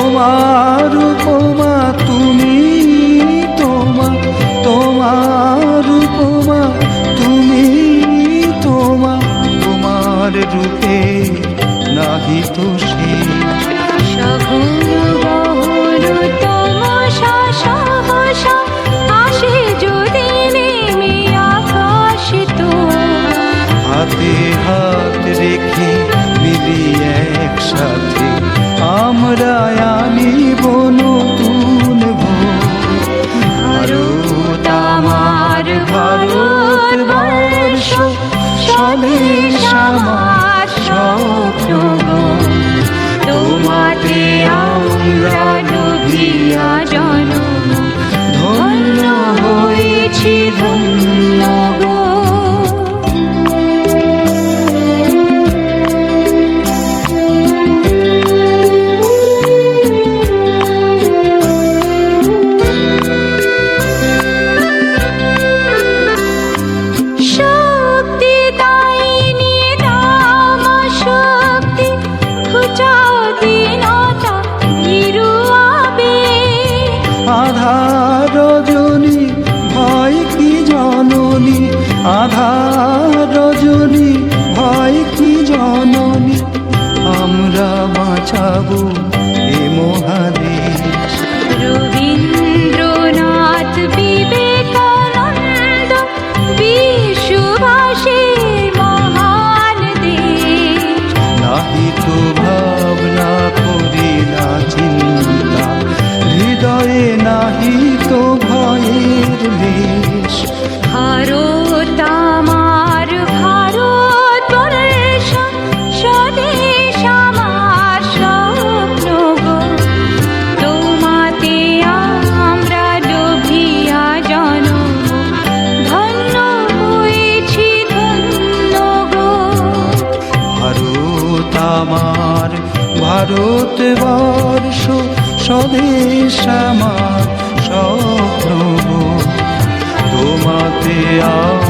তোমার চলে সমাজ তোমাতে আমরা আধার রজনী ভয় কি জননী? আমরা বাঁচাবো ভারত বর্ষ স্বদেশ আমার স্বপ্ন। তোমাতে আ